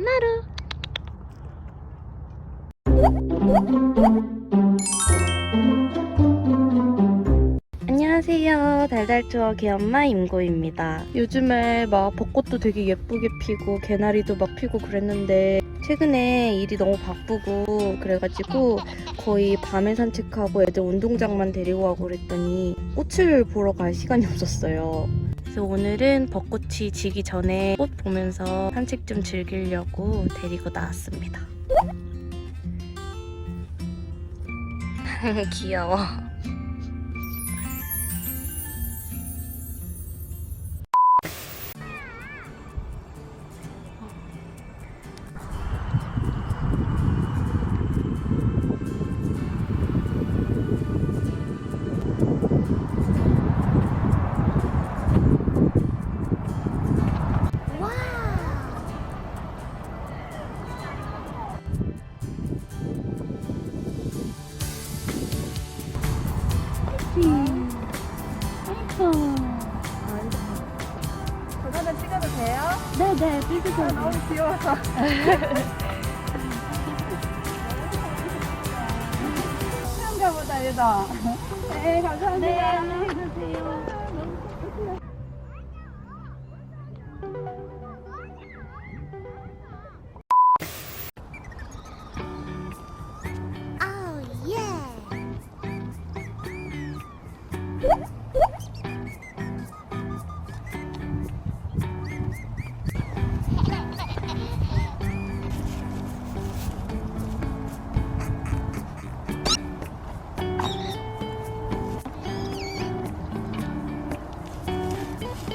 나루. 안녕하세요. 달달투어 개엄마 임고입니다. 요즘에 막 벚꽃도 되게 예쁘게 피고 개나리도 막 피고 그랬는데 최근에 일이 너무 바쁘고 그래가지고 거의 밤에 산책하고 애들 운동장만 데리고 가고 그랬더니 꽃을 보러 갈 시간이 없었어요. 그래서 오늘은 벚꽃이 지기 전에 꽃 보면서 산책 좀 즐기려고 데리고 나왔습니다. 귀여워. 저번에 찍어도 돼요? 네네. 아, 너무 귀여워서. 한가 보다, 얘다. 네, 감사합니다. 네, 안녕히 계세요.